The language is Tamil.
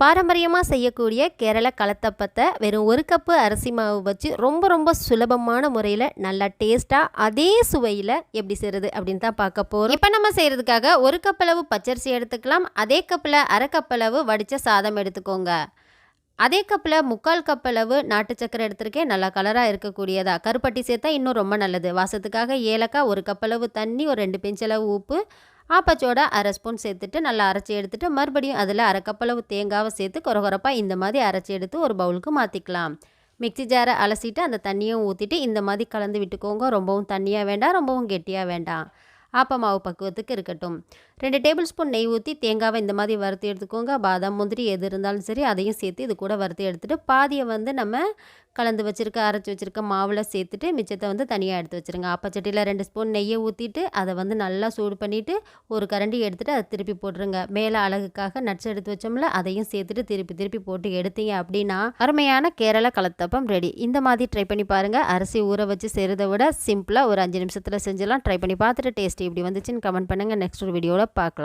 பாரம்பரியமாக செய்யக்கூடிய கேரள கலத்தப்பத்தை வெறும் ஒரு கப்பு அரிசி மாவு வச்சு ரொம்ப ரொம்ப சுலபமான முறையில் நல்லா டேஸ்ட்டாக அதே சுவையில் எப்படி செய்கிறது அப்படின்னு தான் பார்க்க போகிறோம் இப்போ நம்ம செய்கிறதுக்காக ஒரு கப் அளவு பச்சரிசி எடுத்துக்கலாம். அதே கப்பில் அரை கப் அளவு வடித்த சாதம் எடுத்துக்கோங்க. அதே கப்பில் முக்கால் கப் அளவு நாட்டு சக்கரை எடுத்திருக்கேன். நல்லா கலராக இருக்கக்கூடியதா. கருப்பட்டி சேர்த்தா இன்னும் ரொம்ப நல்லது. வாசத்துக்காக ஏலக்காய் ஒரு கப் அளவு தண்ணி ஒரு ரெண்டு பிஞ்சளவு உப்பு ஆப்பச்சோட அரை ஸ்பூன் சேர்த்துட்டு நல்லா அரைச்சி எடுத்துட்டு மறுபடியும் அதில் அரை கப்பளவு தேங்காவை சேர்த்து குறகுறப்பாக இந்த மாதிரி அரைச்சி எடுத்து ஒரு பவுலுக்கு மாற்றிக்கலாம் மிக்சி ஜாரை அலசிட்டு அந்த தண்ணியும் ஊற்றிட்டு இந்த மாதிரி கலந்து விட்டுக்கோங்க. ரொம்பவும் தண்ணியாக வேண்டாம் ரொம்பவும் கெட்டியாக வேண்டாம். ஆப்ப மாவு பக்குவத்துக்கு இருக்கட்டும். ரெண்டு டேபிள் ஸ்பூன் நெய் ஊற்றி தேங்காவை இந்த மாதிரி வறுத்து எடுத்துக்கோங்க. பாதாம் முந்திரி எது இருந்தாலும் சரி அதையும் சேர்த்து இது கூட வறுத்து எடுத்துகிட்டு பாதியை வந்து நம்ம கலந்து வச்சுருக்க அரைச்சி வச்சுருக்க மாவில் சேர்த்துட்டு மிச்சத்தை வந்து தனியாக எடுத்து வச்சுருங்க. அப்பச்சட்டியில் ரெண்டு ஸ்பூன் நெய்யை ஊற்றிட்டு அதை வந்து நல்லா சூடு பண்ணிவிட்டு ஒரு கரண்டி எடுத்துகிட்டு அதை திருப்பி போட்டுருங்க. மேலே அழகுக்காக நட்ஸ் எடுத்து வச்சோம்ல அதையும் சேர்த்துட்டு திருப்பி திருப்பி போட்டு எடுத்தீங்க அப்படின்னா அருமையான கேரள கலத்தப்பம் ரெடி. இந்த மாதிரி ட்ரை பண்ணி பாருங்கள் அரிசி ஊற வச்சு செய்கிறத விட சிம்பிளாக ஒரு அஞ்சு நிமிஷத்தில் செஞ்சலாம் ட்ரை பண்ணி பார்த்துட்டு டேஸ்ட் இப்படி வந்துச்சுன்னு கமெண்ட் பண்ணுங்கள் நெக்ஸ்ட் ஒரு வீடியோவில் பார்க்கலாம்.